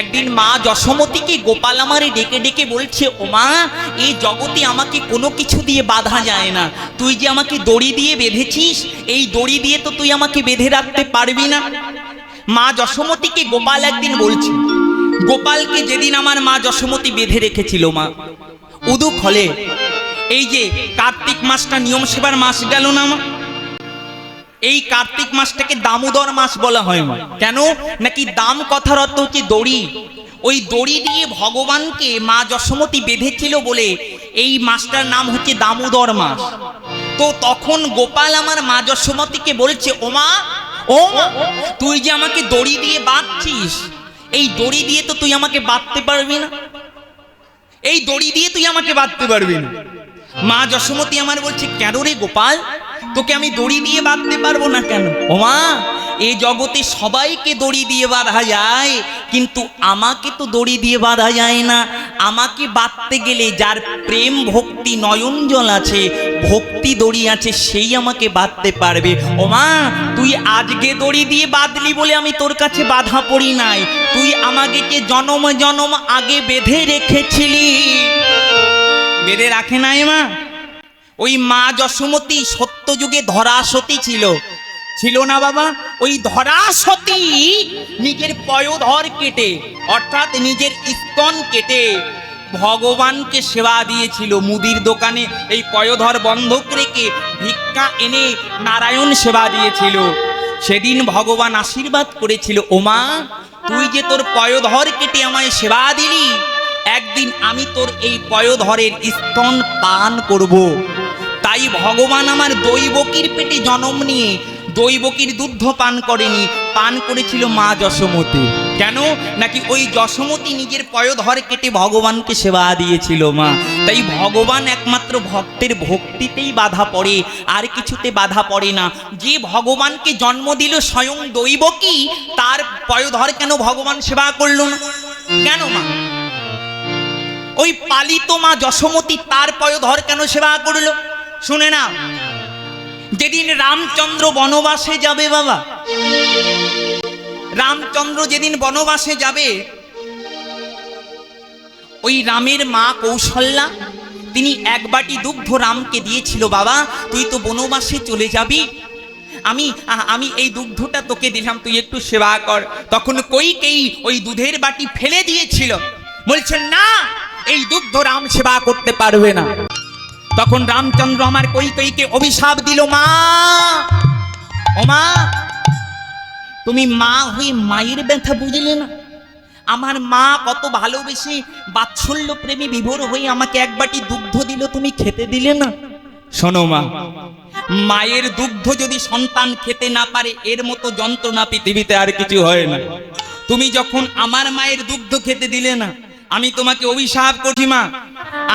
একদিন মা যশোমতীকে গোপাল আমারে ডেকে ডেকে বলছে, ও মা এই জগতে আমাকে কোনো কিছু দিয়ে বাধা যায় না। তুই যে আমাকে দড়ি দিয়ে বেঁধেছিস, এই দড়ি দিয়ে তো তুই আমাকে বেঁধে রাখতে পারবি না। মা যশোমতীকে গোপাল একদিন বলছে, গোপালকে যেদিন আমার মা যশোমতী বেঁধে রেখেছিল মা উদুক হলে এই যে কার্তিক মাসটা নিয়ম সেবার মাস গেল না মা। এই কার্তিক মাসটাকে দামোদর মাস বলা হয় কেন? নাকি দাম কথার অর্থ হচ্ছে দড়ি। ওই দড়ি দিয়ে ভগবানকে মা যশোমতী বেঁধেছিল বলে এই মাসটার নাম হচ্ছে দামোদর মাস। তো তখন গোপাল আমার মা যশোমতীকে বলছে ওমা ও তুই যে আমাকে দড়ি দিয়ে বাঁধছিস, এই দড়ি দিয়ে তো তুই আমাকে বাঁধতে পারবি না। এই দড়ি দিয়ে তুই আমাকে বাঁধতে পারবি না। মা যশোমতী আমার বলছে, কেন রে গোপাল? তোকে আমি দড়ি দিয়ে বাঁধতে পারব না কেন? ও মা এই জগতে সবাইকে দড়ি দিয়ে বাঁধা যায়, কিন্তু আমাকে তো দড়ি দিয়ে বাঁধা যায় না। আমাকে বাঁধতে গেলে যার প্রেম ভক্তি নয়ন জল আছে, ভক্তি দড়ি আছে, সেই আমাকে বাঁধতে পারবে। ও মা, তুই আজকে দড়ি দিয়ে বাঁধলি বলে আমি তোর কাছে বাধা পড়ি নাই। তুই আমাকে কে জনম জনম আগে বেঁধে রেখেছিলি? বেঁধে রাখে নাই মা? ওই মা যশোমতী সত্য যুগে ধরাসতী ছিল। ছিল না বাবা? ওই ধরাসতী নিজের পয়োধর কেটে, অর্থাৎ নিজের স্তন কেটে ভগবানকে সেবা দিয়েছিল। মুদির দোকানে এই পয়োধর বন্ধক রেখে ভিক্ষা এনে নারায়ণ সেবা দিয়েছিল। সেদিন ভগবান আশীর্বাদ করেছিল, ওমা, তুই যে তোর পয়োধর কেটে আমায় সেবা দিলি একদিন আমি তোর এই পয়োধরের স্তন পান করব। তাই ভগবান আমার দৈবকীর পেটে জন্ম নিয়ে দৈবকীর দুগ্ধ পান করেনি, পান করেছিল মা যশোমতী। কেন? নাকি ওই যশোমতী নিজের পয়োধর কেটে ভগবানকে সেবা দিয়েছিল মা। তাই ভগবান একমাত্র ভক্তের ভক্তিতেই বাধা পড়ে, আর কিছুতে বাধা পড়ে না। যে ভগবানকে জন্ম দিল স্বয়ং দৈবকী, তার পয়োধর কেন ভগবান সেবা করল না? কেন মা? ওই পালিত মা যশোমতী তার পয়োধর কেন সেবা করল? শুনে না যেদিন রামচন্দ্র বনবাসে যাবে বাবা, রামচন্দ্র যেদিন বনবাসে যাবে, ওই রামের মা কৌশল্যা, তিনি এক বাটি দুগ্ধ রামকে দিয়েছিল, বাবা, তুই তো বনবাসে চলে যাবি। আমি আমি এই দুগ্ধটা তোকে দিলাম, তুই একটু সেবা কর। তখন কইকেই ওই দুধের বাটি ফেলে দিয়েছিল। বলছেন না এই দুগ্ধ রাম সেবা করতে পারবে না। তখন রামচন্দ্র আমার কই কইকে অভিশাপ দিল, মা! ও মা! তুমি মা হয়ে মায়ের ব্যথা বুঝলে না? আমার মা কত ভালোবেসে বাৎসল্য প্রেমী বিভোর হয়ে আমাকে এক বাটি দুগ্ধ দিল, তুমি খেতে দিলে না? শোনো মা, মায়ের দুগ্ধ যদি সন্তান খেতে না পারে, এর মতো যন্ত্রণা পৃথিবীতে আর কিছু হয় না। তুমি যখন আমার মায়ের দুগ্ধ খেতে দিলে না আমি তোমাকে অভিশাপ করছি মা।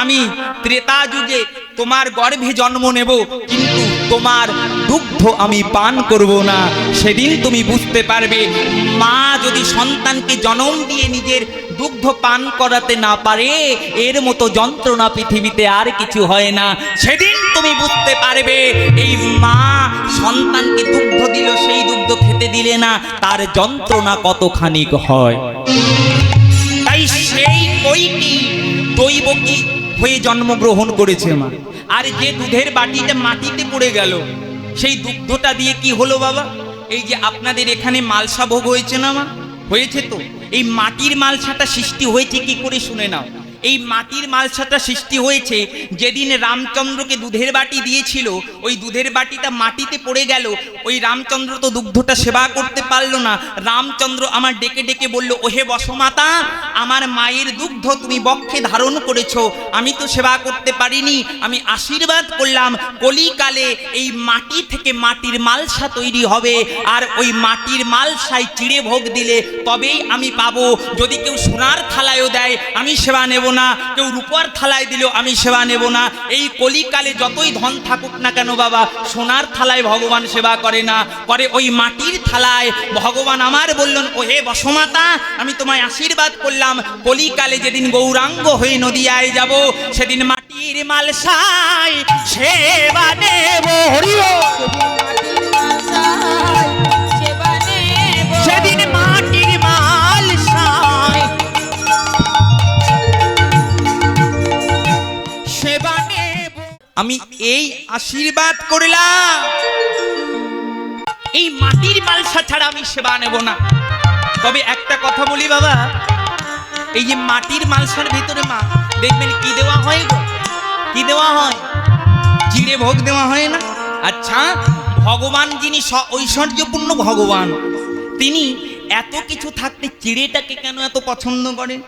আমি ত্রেতা যুগে তোমার গর্ভে জন্ম নেব, কিন্তু তোমার দুগ্ধ আমি পান করব না। সেদিন তুমি বুঝতে পারবে, মা যদি সন্তানকে জন্ম দিয়ে নিজের দুগ্ধ পান করাতে না পারে, এর মতো যন্ত্রণা পৃথিবীতে আর কিছু হয় না। সেদিন তুমি বুঝতে পারবে, এই মা সন্তানকে দুগ্ধ দিল, সেই দুগ্ধ খেতে দিলে না, তার যন্ত্রণা কতখানি হয়। দৈবকী হয়ে জন্মগ্রহণ করেছে মা? আর যে দুধের বাটিটা মাটিতে পড়ে গেল, সেই দুগ্ধটা দিয়ে কি হলো বাবা? এই যে আপনাদের এখানে মালসা ভোগ হয়েছে না মা? হয়েছে তো। এই মাটির মালসাটা সৃষ্টি হয়েছে কি করে শুনে নাও। এই মাটির মালসাটা সৃষ্টি হয়েছে। যেদিন রামচন্দ্রকে দুধের বাটি দিয়েছিল, ওই দুধের বাটিটা মাটিতে পড়ে গেল। ওই রামচন্দ্র তো দুগ্ধটা সেবা করতে পারল না। রামচন্দ্র আমার ডেকে ডেকে বলল, ওহে বসমাতা, আমার মায়ের দুগ্ধ তুমি বক্ষে ধারণ করেছ। আমি তো সেবা করতে পারিনি। আমি আশীর্বাদ করলাম। কলিকালে এই মাটি থেকে মাটির মালসা তৈরি হবে। আর ওই মাটির মালসায় চিড়ে ভোগ দিলে তবেই আমি পাবো। যদি কেউ সোনার থালায়ও দেয়, আমি সেবা নেব না। কেউ রূপার থালায় দিলেও আমি সেবা নেব না। এই কলিকালে যতই ধন থাকুক না কেন বাবা, সোনার থালায় ভগবান সেবা করে না। করে ওই মাটির থালায় ভগবান আমার বললেন ও হে বসমাতা, আমি তোমায় আশীর্বাদ করলাম। কলিকালে যেদিন গৌরাঙ্গ হয়ে নদিয়ায় যাব, সেদিন মাটির মালসায় সেবা নেব। হরি আমি এই আশীর্বাদ করলাম। এই মাটির মালসা ছাড়া আমি সেবা নেব না। তবে একটা কথা বলি বাবা এই যে মাটির মালসার ভিতরে মা দেখবেন কি দেওয়া হয় গো? কি দেওয়া হয়? চিড়ে ভোগ দেওয়া হয় না? আচ্ছা ভগবান যিনি স- ঐশ্বর্যপূর্ণ ভগবান তিনি এত কিছু থাকতে চিড়েটাকে কেন এত পছন্দ করেন?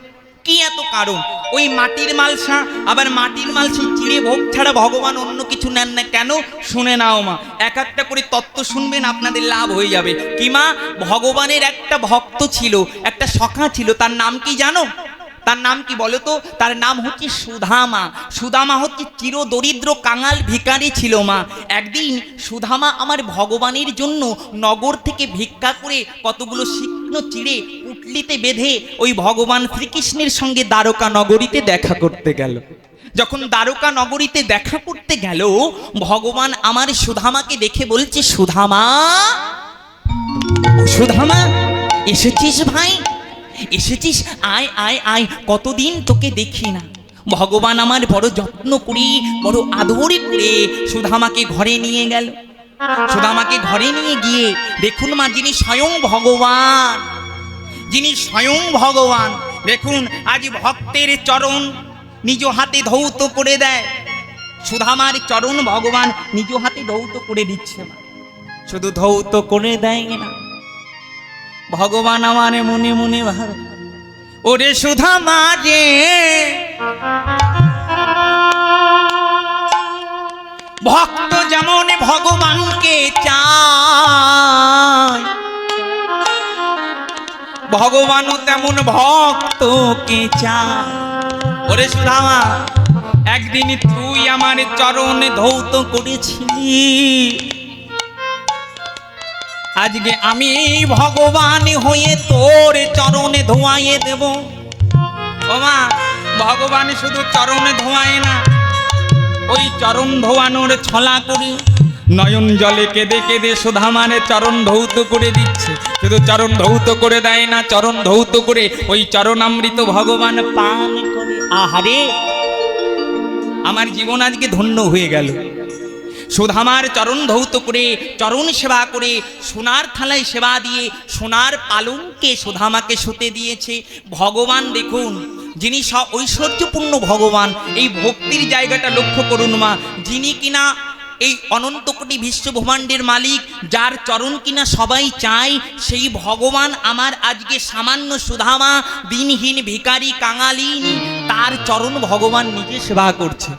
কি এত কারণ? ওই মাটির মালসা আবার মাটির মালসা চিড়ে ভোগ ছাড়া ভগবান অন্য কিছু নেন না। কেন? শুনে নাও মা। এক একটা করে তত্ত্ব শুনবেন, আপনাদের লাভ হয়ে যাবে। কি মা? ভগবানের একটা ভক্ত ছিল, একটা সখা ছিল, তার নাম কি জানো? তার নাম কি বলো তো? তার নাম হচ্ছে সুধামা। সুধামা হচ্ছে চির দরিদ্র কাঙাল ভিকারি ছিল মা। একদিন সুধামা আমার ভগবানের জন্য নগর থেকে ভিক্ষা করে কতগুলো শুকনো চিড়ে উটলিতে বেঁধে ওই ভগবান শ্রীকৃষ্ণের সঙ্গে দ্বারকা নগরীতে দেখা করতে গেল। যখন দ্বারকা নগরীতে দেখা করতে গেল, ভগবান আমার সুধামাকে দেখে বলছে, সুধামা সুধামা, এসেছিস ভাই? এসেছিস? আয় আয় আয়, কতদিন তোকে দেখি না। ভগবান আমার বড় যত্ন করি, বড় আদরে করে সুধামাকে ঘরে নিয়ে গেল। সুধামাকে ঘরে নিয়ে গিয়ে দেখুন মা, যিনি স্বয়ং ভগবান। যিনি স্বয়ং ভগবান। দেখুন, আজ ভক্তের চরণ নিজ হাতে ধৌত করে দেয়। সুধামার চরণ ভগবান নিজ হাতে ধৌত করে দিচ্ছে শুধু ধৌত করে দেয় না। ভগবান আমার মনে মনে ভাবে, ওরে সুধা মারে ভক্ত যেমন ভগবানকে চায় ভগবানও তেমন ভক্তকে চায়? ওরে সুধামা, একদিন তুই আমার চরণে ধৌত করেছিলি। আজকে আমি ভগবান হয়ে তোর চরণে ধোঁয়াইয়ে দেব। ওমা ভগবান শুধু চরণে ধোঁয়ায় না, ওই চরণ ধোয়ানোর ছলা করি। নয়ন জলে কেঁদে কেঁদে সুধামানে চরণ ধৌত করে দিচ্ছে। শুধু চরণ ধৌত করে দেয় না, চরণ ধৌত করে ওই চরণামৃত ভগবান পান আহারে! আমার জীবন আজকে ধন্য হয়ে গেল। সুধামার চরণ ধৌত করে, চরণ সেবা করে, সোনার থালায় সেবা দিয়ে, সোনার পালঙ্কে সুধামাকে শুতে দিয়েছে। ভগবান দেখুন, যিনি স ঐশ্বর্যপূর্ণ ভগবান, এই ভক্তির জায়গাটা লক্ষ্য করুন মা, যিনি কিনা এই অনন্ত কোটি বিশ্ব ব্রহ্মাণ্ডের মালিক, যার চরণ কিনা সবাই চায়, সেই ভগবান আমার আজকে সামান্য সুধামা, দিনহীন ভিকারি কাঙালিনী, তার চরণ ভগবান নিজে সেবা করছে।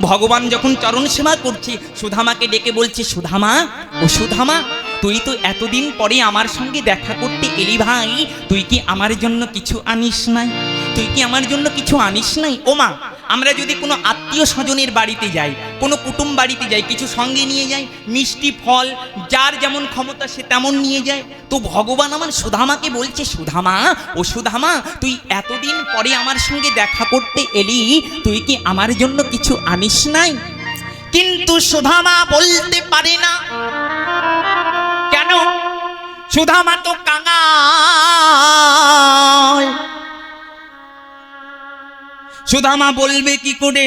ভগবান যখন চরণ সেবা করছে, সুধামাকে ডেকে বলছে, সুধামা, ও সুধামা তুই তো এতদিন পরে আমার সঙ্গে দেখা করতে এলি ভাই। তুই কি আমার জন্য কিছু আনিস নাই? তুই কি আমার জন্য কিছু আনিস নাই? ও মা, আমরা যদি কোনো আত্মীয় স্বজনের বাড়িতে যাই, কোনো কুটুম বাড়িতে যাই, কিছু সঙ্গে নিয়ে যাই, মিষ্টি ফল, যার যেমন ক্ষমতা সে তেমন নিয়ে যায়, তো ভগবান আমার সুধামাকে বলছে, সুধামা, ও সুধামা, তুই এতদিন পরে আমার সঙ্গে দেখা করতে এলি, তুই কি আমার জন্য কিছু আনিস নাই? কিন্তু সুধামা বলতে পারে না। সুধামা তো কাঙাল। সুধামা বলবে কি করে?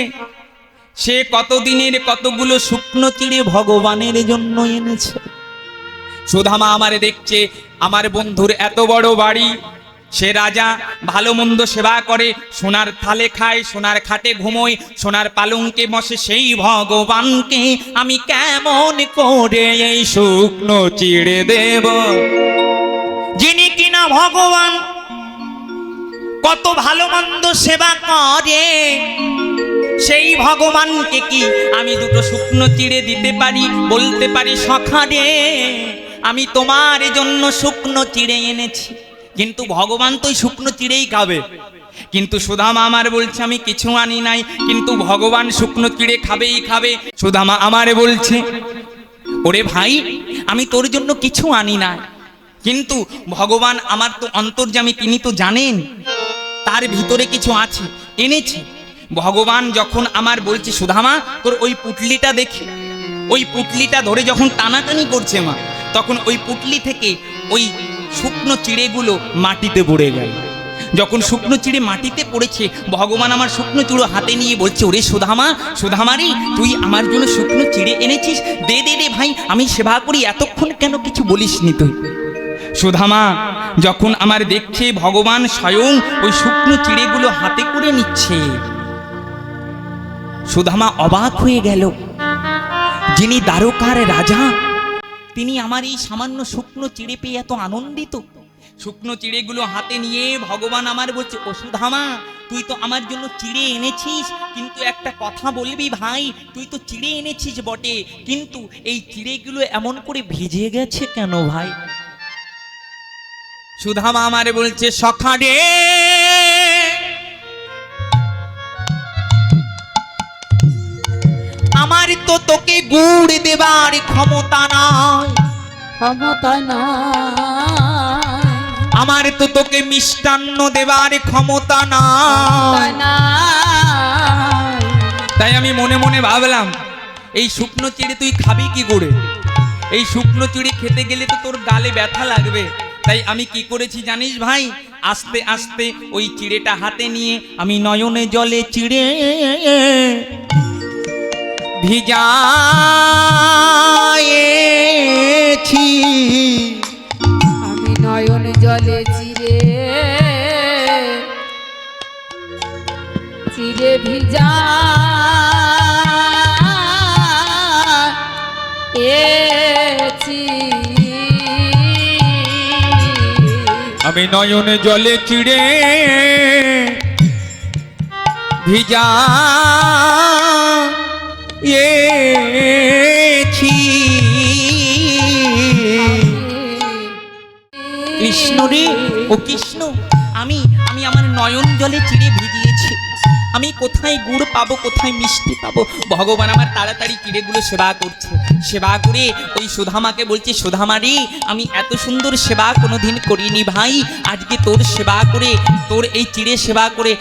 সে কতদিনের কতগুলো শুকনো চিড়ে ভগবানের জন্য এনেছে। সুধামা আমারে দেখছে, আমার বন্ধুর এত বড় বাড়ি। সে রাজা ভালো মন্দ সেবা করে, সোনার থালে খায়, সোনার খাটে ঘুমোয়, সোনার পালঙ্কে বসে সেই ভগবানকে আমি কেমন করে এই শুকনো চিড়ে দেব? যিনি কিনা ভগবান, কত ভালো মন্দ সেবা করে, সেই ভগবানকে কি আমি দুটো শুকনো চিড়ে দিতে পারি, বলতে পারি সখা রে আমি তোমার জন্য শুকনো চিড়ে এনেছি। কিন্তু ভগবান তো শুকনো চিড়েই খাবে। কিন্তু সুদামা আমার বলছে, আমি কিছু আনি নাই। কিন্তু ভগবান শুকনো চিড়ে খাবেই খাবে সুদামা আমারে বলছে, ওরে ভাই, আমি তোর জন্য কিছু আনি না কিন্তু ভগবান আমার তো অন্তর্যামী তিনি তো জানেন, তার ভিতরে কিছু আছে, এনেছি। ভগবান যখন আমার বলছে সুধামা তোর ওই পুটলিটা দেখি, ওই পুটলিটা ধরে যখন টানাটানি করছে মা, তখন ওই পুটলি থেকে ওই শুকনো চিড়েগুলো মাটিতে পড়ে গেল যখন শুকনো চিড়ে মাটিতে পড়েছে, ভগবান আমার শুকনো চুড়ো হাতে নিয়ে বলছে, ওরে সুধামা, সুধামারি, তুই আমার জন্য শুকনো চিড়ে এনেছিস? দে দে দে ভাই, আমি সেবা করি, এতক্ষণ কেন কিছু বলিসনি তুই? সুধামা, যখন আমার দেখছে ভগবান স্বয়ং ওই শুকনো চিড়েগুলো হাতে করে নিচ্ছে, সুধামা অবাক হয়ে গেল। যিনি দ্বারকার রাজা তিনি আমার এই সামান্য শুকনো চিড়ে পেয়ে এত আনন্দিত। শুকনো চিড়েগুলো হাতে নিয়ে ভগবান আমার বলছে ও সুধামা তুই তো আমার জন্য চিড়ে এনেছিস। কিন্তু একটা কথা বলবি ভাই, তুই তো চিড়ে এনেছিস বটে। কিন্তু এই চিড়েগুলো এমন করে ভিজে গেছে কেন ভাই? সুধামা আমারে বলছে সখারে দেবার ক্ষমতা নাই। ক্ষমতা নাই। আমার তো তোকে মিষ্টান্ন দেবার ক্ষমতা নাই। তাই আমি মনে মনে ভাবলাম এই শুকনো চিড়ে তুই খাবি কি করে? এই শুকনো চিড়ে খেতে গেলে তো তোর গালে ব্যথা লাগবে। তাই আমি কি করেছি জানিস ভাই? আস্তে আস্তে ওই চিড়েটা হাতে নিয়ে আমি নয়নে জলে চিড়ে ভিজায়েছি আমি নয়ন জলে চিরে চিরে ভিজা এছি। আমি নয়নে জলে চিড়ে ভিজা এছি কৃষ্ণ রে, ও কৃষ্ণ, আমি আমি আমার নয়ন জলে চিড়ে ভিজিয়েছি। আমি কোথায় গুড় পাবো, কোথায় মিষ্টি পাবো? ভগবান আমার তাড়াতাড়ি চিড়েগুলো সেবা করছে। সেবা করে ওই সুধামাকে বলছে সুধামা রে, আমি এত সুন্দর সেবা কোনোদিন করিনি ভাই। আজকে তোর সেবা করে, তোর এই চিড়ে সেবা করে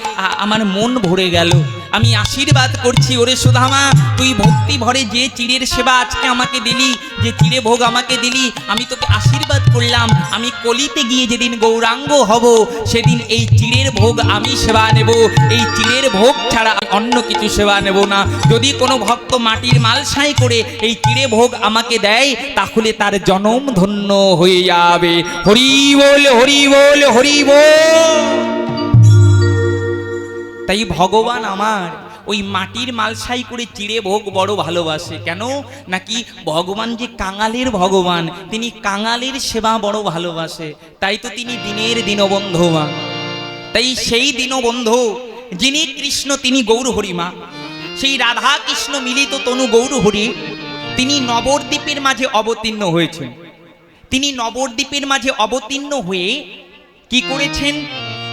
আমার মন ভরে গেল। আমি আশীর্বাদ করছি, ওরে সুধামা, তুই ভক্তি ভরে যে চিড়ের সেবা আজকে আমাকে দিলি, যে চিড়ে ভোগ আমাকে দিলি, আমি তোকে আশীর্বাদ করলাম। আমি কলিতে গিয়ে যেদিন গৌরাঙ্গ হব, সেদিন এই চিড়ের ভোগ আমি সেবা নেব। এই চিড়ের ভোগ ছাড়া অন্য কিছু সেবা নেব না। যদি কোনো ভক্ত মাটির মালসাই করে এই চিড়ে ভোগ আমাকে দেয়, তাহলে তার জনম ধন্য হয়ে যাবে। হরি বল হরি বল হরি বল। তাই ভগবান আমার ওই মাটির মালসাই করে চিড়ে ভোগ বড় ভালোবাসে। কেন? নাকি ভগবান যে কাঙালের ভগবান, তিনি কাঙালের সেবা বড় ভালোবাসে। তাই তো তিনি দিনের দীনবন্ধু মা। তাই সেই দীনবন্ধু যিনি কৃষ্ণ, তিনি গৌর হরিমা সেই রাধা কৃষ্ণ মিলিত তনু গৌর হরি তিনি নবদ্বীপের মাঝে অবতীর্ণ হয়েছেন। তিনি নবদ্বীপের মাঝে অবতীর্ণ হয়ে কি করেছেন?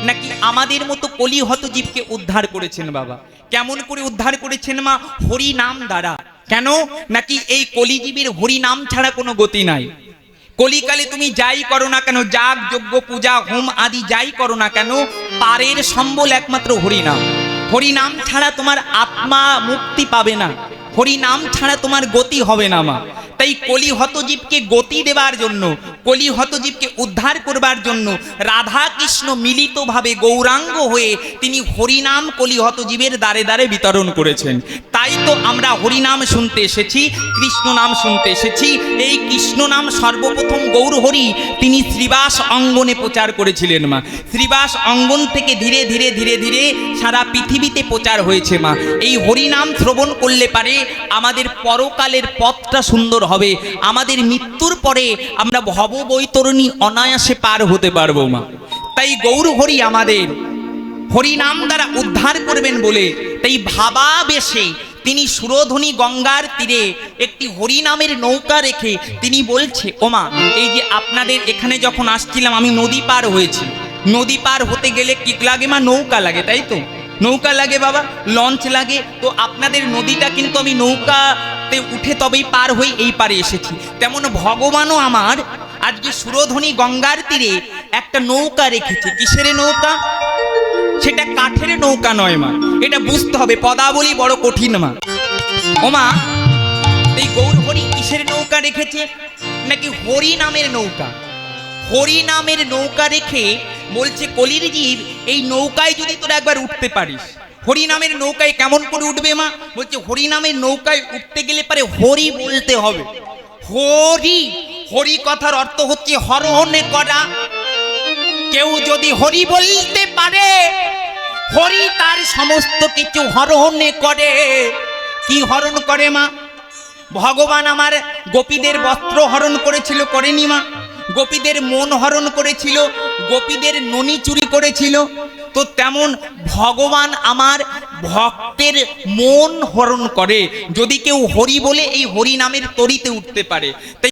নাকি আমাদের মতো কলিহত জীবকে উদ্ধার করেছেন বাবা? কেমন করে উদ্ধার করেছেন মা? হরি নাম দ্বারা। কেন? নাকি এই কলিজীবীর হরি নাম ছাড়া কোনো গতি নাই? কলিকালে তুমি যাই করো না কেন? যাগ, যজ্ঞ, পূজা, হোম আদি যাই করো না কেন? পারের সম্বল একমাত্র হরিনাম হরিনাম ছাড়া তোমার আত্মা মুক্তি পাবে না। হরিনাম ছাড়া তোমার গতি হবে না মা। তাই কলিহত জীবকে গতি দেবার জন্য, কলিহত জীবকে উদ্ধার করবার জন্য রাধা কৃষ্ণ মিলিতভাবে গৌরাঙ্গ হয়ে তিনি হরিনাম কলিহত জীবের দ্বারে দ্বারে বিতরণ করেছেন। তাই তো আমরা হরিনাম শুনতে এসেছি, কৃষ্ণ নাম শুনতে এসেছি। এই কৃষ্ণ নাম সর্বপ্রথম গৌর হরি তিনি শ্রীবাস অঙ্গনে প্রচার করেছিলেন মা। শ্রীবাস অঙ্গন থেকে ধীরে ধীরে ধীরে ধীরে সারা পৃথিবীতে প্রচার হয়েছে মা। এই হরিনাম শ্রবণ করলে পারে আমাদের পরকালের পথটা সুন্দর হবে। আমাদের মৃত্যুর পরে আমরা ভব বৈতরণী অনায়াসে পার হতে পারব মা। তাই গৌর হরি আমাদের হরিনাম দ্বারা উদ্ধার করবেন বলে তাই ভাবা বেশে তিনি সুরধ্বনি গঙ্গার তীরে একটি হরিনামের নৌকা রেখে তিনি বলছে ওমা এই যে আপনাদের এখানে যখন আসছিলাম আমি নদী পার হয়েছি। নদী পার হতে গেলে কি লাগে মা? নৌকা লাগে, তাই তো? নৌকা লাগে বাবা, লঞ্চ লাগে। তো আপনাদের নদীটা কিন্তু আমি নৌকাতে উঠে তবেই পার হয়ে এই পারে এসেছি। তেমন ভগবানও আমার। আজকে সুরধ্বনি গঙ্গার তীরে একটা নৌকা রেখেছে। কিসের নৌকা? সেটা কাঠের নৌকা নয় মা। এটা বুঝতে হবে, পদাবলী বড় কঠিন মা। ওমা এই গৌর হরি কিসের নৌকা রেখেছে? নাকি হরি নামের নৌকা? হরি নামের নৌকা রেখে বলছে কলির জীব এই নৌকায় যদি তোরা একবার উঠতে পারিস। হরি নামের নৌকায় কেমন করে উঠবে মা? বলছে, হরি নামের নৌকায় উঠতে গেলে পারে হরি বলতে হবে। হরি হরি কথার অর্থ হচ্ছে হরহনে করা। কেউ যদি হরি বলতে পারে, হরি তার সমস্ত কিছু হরহনে করে। কি হরণ করে মা? ভগবান আমার গোপীদের বস্ত্র হরণ করেছিল, করেনি মা? গোপীদের মন হরণ করেছিল, গোপীদের ননি চুরি করেছিল। তো তেমন ভগবান আমার ভক্তের মন হরণ করে। যদি কেউ হরি বলে এই হরি নামের তরিতে উঠতে পারে।